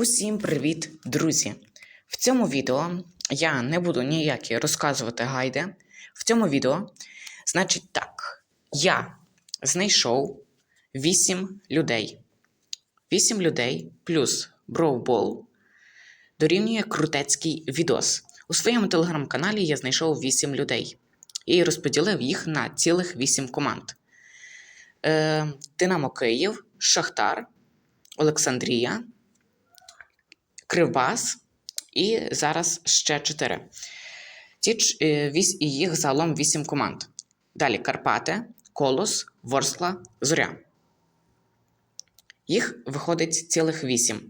Усім привіт, друзі! В цьому відео я не буду ніякі розказувати гайди. В цьому відео, значить так, я знайшов 8 людей. 8 людей плюс броубол дорівнює крутецький відос. У своєму телеграм-каналі я знайшов 8 людей і розподілив їх на цілих 8 команд. Е, Динамо Київ, Шахтар, Олександрія, Кривбас і зараз ще 4. Ці, е, і їх загалом 8 команд. Далі Карпати, Колос, Ворскла, Зоря. Їх виходить цілих 8. В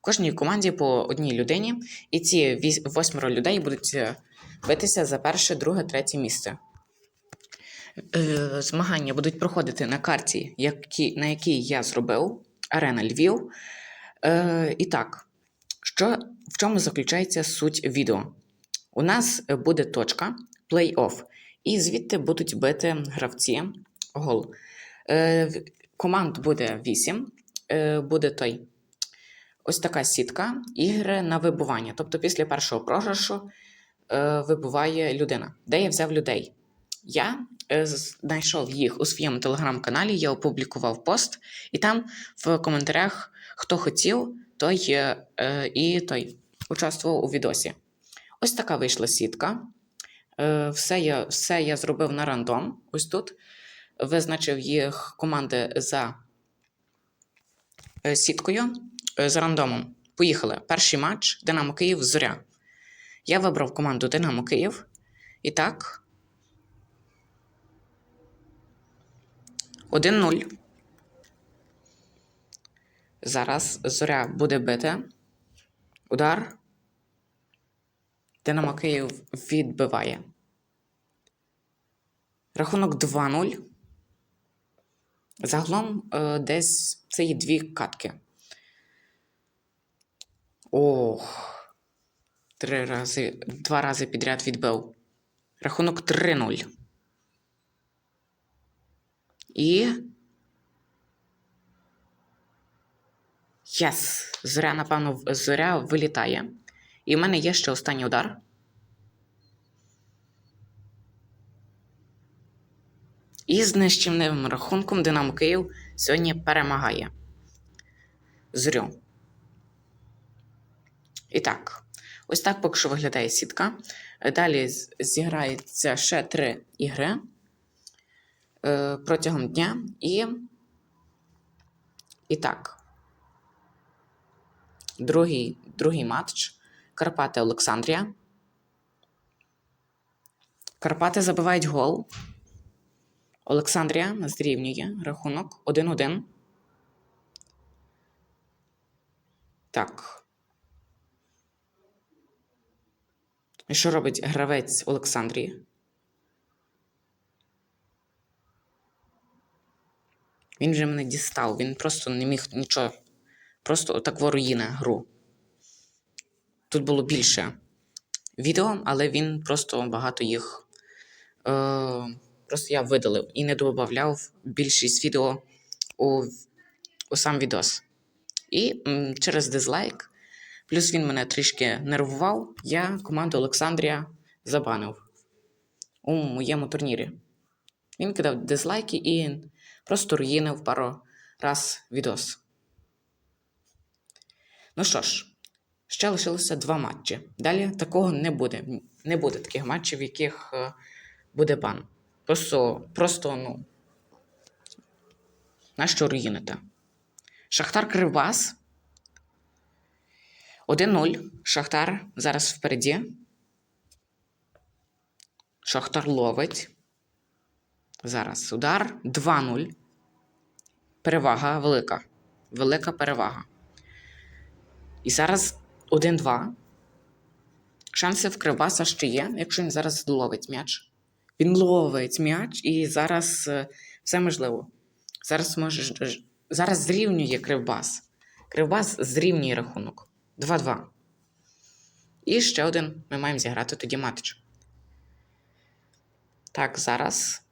кожній команді по одній людині, і ці восьмеро людей будуть е, битися за перше, друге, третє місце. Е, Змагання будуть проходити на карті, на якій я зробив Арена Львів. І так, що, в чому заключається суть відео? У нас буде точка плей-офф, і звідти будуть бити гравці гол. Е, команд буде 8, е, буде той. Ось така сітка ігри на вибування. Тобто після першого програшу е, вибуває людина. Де я взяв людей? Я е, знайшов їх у своєму телеграм-каналі, я опублікував пост, і там в коментарях, хто хотів, той е, і той участвував у відосі. Ось така вийшла сітка. Е, все, я, все я зробив на рандом. Ось тут. Визначив їх команди за е, сіткою, е, за рандомом. Поїхали. Перший матч Динамо Київ Зоря. Я вибрав команду Динамо Київ. І так. 1-0. Зараз зоря буде бити. Удар. Динамо Київ відбиває. Рахунок 2-0. Загалом е, десь це є дві катки. Ох. Три рази, два рази підряд відбив. Рахунок 3-0. І. Єс! Зоря, напевно, зоря вилітає. І в мене є ще останній удар. І з нищівним рахунком Динамо Київ сьогодні перемагає. Зорю. І так, ось так поки що виглядає сітка. Далі зіграється ще три ігри е, протягом дня. І, і так. Другий, другий матч. Карпати Олександрія. Карпати забивають гол. Олександрія зрівнює рахунок 1-1. Так. І що робить гравець Олександрії? Він вже мене дістав, він просто не міг нічого. Просто так руїне гру. Тут було більше відео, але він просто багато їх. Е, просто я видалив і не додавав більшість відео у, у сам відос. І м, через дизлайк, плюс він мене трішки нервував, я команду Олександрія забанив у моєму турнірі. Він кидав дизлайки і просто руїнив пару раз відос. Ну що ж, ще лишилося два матчі. Далі такого не буде. Не буде таких матчів, в яких е, буде бан. Просто, просто, ну. Нащо руїнити? Шахтар Кривбас. 1-0. Шахтар зараз впереді. Шахтар ловить. Зараз удар. 2-0. Перевага велика. Велика перевага. І зараз 1-2. Шанси в Кривбаса ще є, якщо він зараз ловить м'яч. Він ловить м'яч, і зараз е, все можливо. Зараз може зараз зрівнює Кривбас. Кривбас зрівнює рахунок. 2-2. І ще один ми маємо зіграти тоді матч. Так, зараз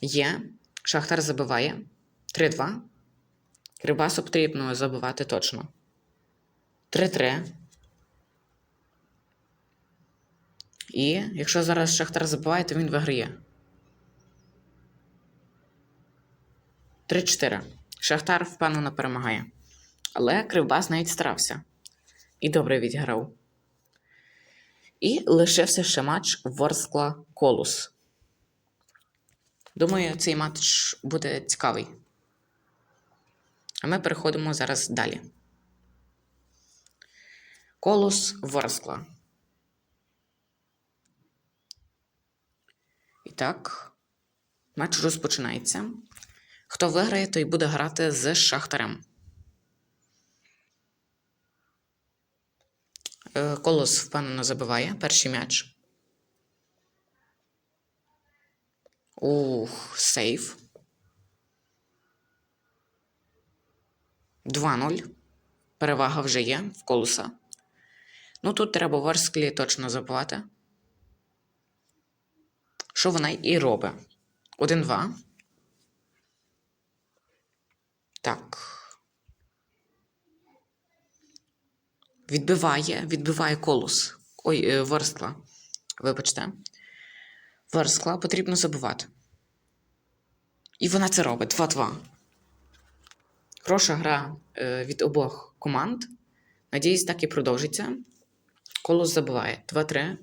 є. Шахтар забиває 3-2. Кривбасу потрібно забивати точно. 3-3. І якщо зараз Шахтар забиває, то він виграє. 3-4. Шахтар впевнено перемагає. Але Кривбас навіть старався. І добре відіграв. І лишився ще матч Ворскла Колус. Думаю, цей матч буде цікавий. А ми переходимо зараз далі. Колос Ворскла. І так, матч розпочинається. Хто виграє, той буде грати з Шахтарем. Е, Колос впевнено забиває перший м'яч. Ух, сейф. 2-0. Перевага вже є в колоса. Ну тут треба Ворсклі точно забивати. Що вона і робить? 1-2. Так. Відбиває, відбиває колос. Ой, е, Ворскла. Вибачте. Ворскла потрібно забивати. І вона це робить 2-2. Хороша гра е, від обох команд. Надіюсь, так і продовжиться. Колос забиває 2-3.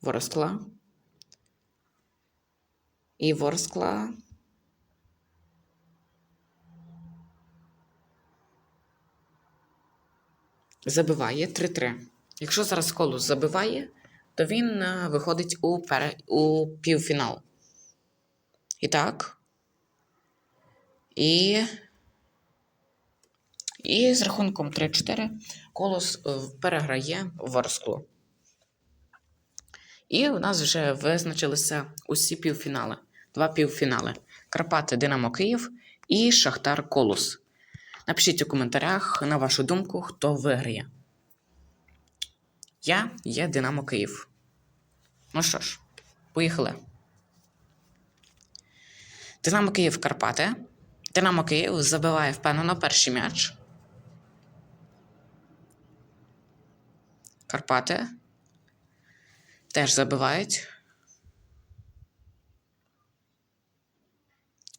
Ворскла. І Ворскла. Забиває 3-3. Якщо зараз Колос забиває, то він е, виходить у, пере... у півфінал. І так. І. І з рахунком 3-4 Колос е, переграє Ворсклу. І у нас вже визначилися усі півфінали. Два півфінали: Карпати Динамо Київ і Шахтар Колос. Напишіть у коментарях, на вашу думку, хто виграє. Я є Динамо Київ. Ну що ж, поїхали. Динамо Київ Карпати. Динамо Київ забиває впевнено перший м'яч. Карпати. Теж забивають.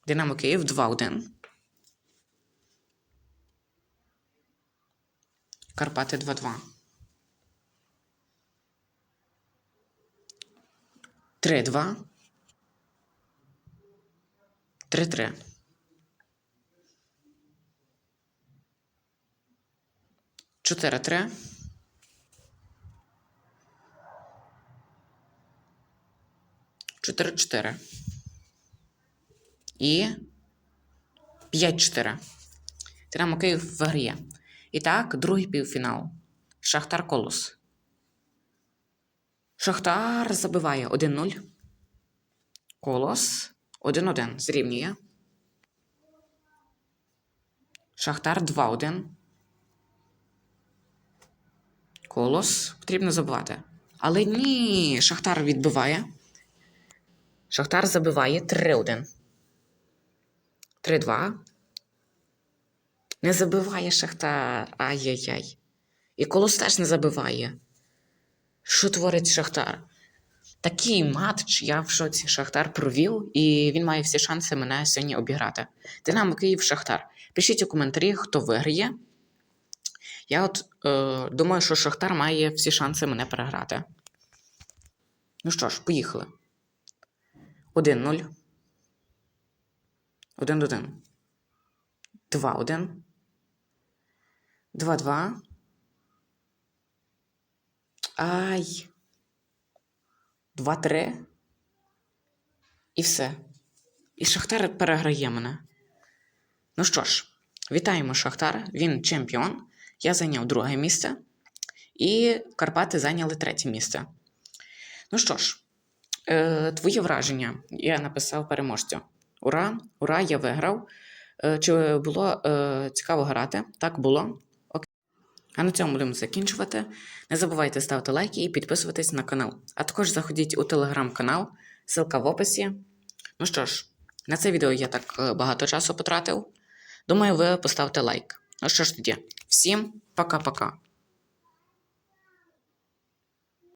Динамо Київ 2-1. Карпати 2-2. Три-два. Три-три. 4-3. Чотири, чотири. І 5-4. Динамо Київ виграє. І так, другий півфінал. Шахтар Колос. Шахтар забиває 1-0. Колос 1-1. Зрівнює. Шахтар 2-1. Колос потрібно забивати. Але ні, Шахтар відбиває. Шахтар забиває 3-1. 3-2. Не забиває Шахтар. Ай-яй-яй. І Колос теж не забиває. Що творить Шахтар? Такий матч я в шоці Шахтар провів, і він має всі шанси мене сьогодні обіграти. Динамо Київ Шахтар. Пишіть у коментарі, хто виграє. Я от е, думаю, що Шахтар має всі шанси мене переграти. Ну що ж, поїхали. 1-0. 1-1. 2-1. 2-2. Ай. 2-3. І все. І Шахтар переграє мене. Ну що ж, вітаємо Шахтар. Він чемпіон. Я зайняв друге місце. І Карпати зайняли третє місце. Ну що ж, е, твоє враження. Я написав переможцю. Ура! Ура! Я виграв. Е, чи було е, цікаво грати? Так було. А на цьому будемо закінчувати. Не забувайте ставити лайки і підписуватись на канал. А також заходіть у телеграм-канал, ссылка в описі. Ну що ж, На це відео я так е, багато часу потратив. Думаю, ви поставте лайк. Ну що ж тоді, всім пока-пока.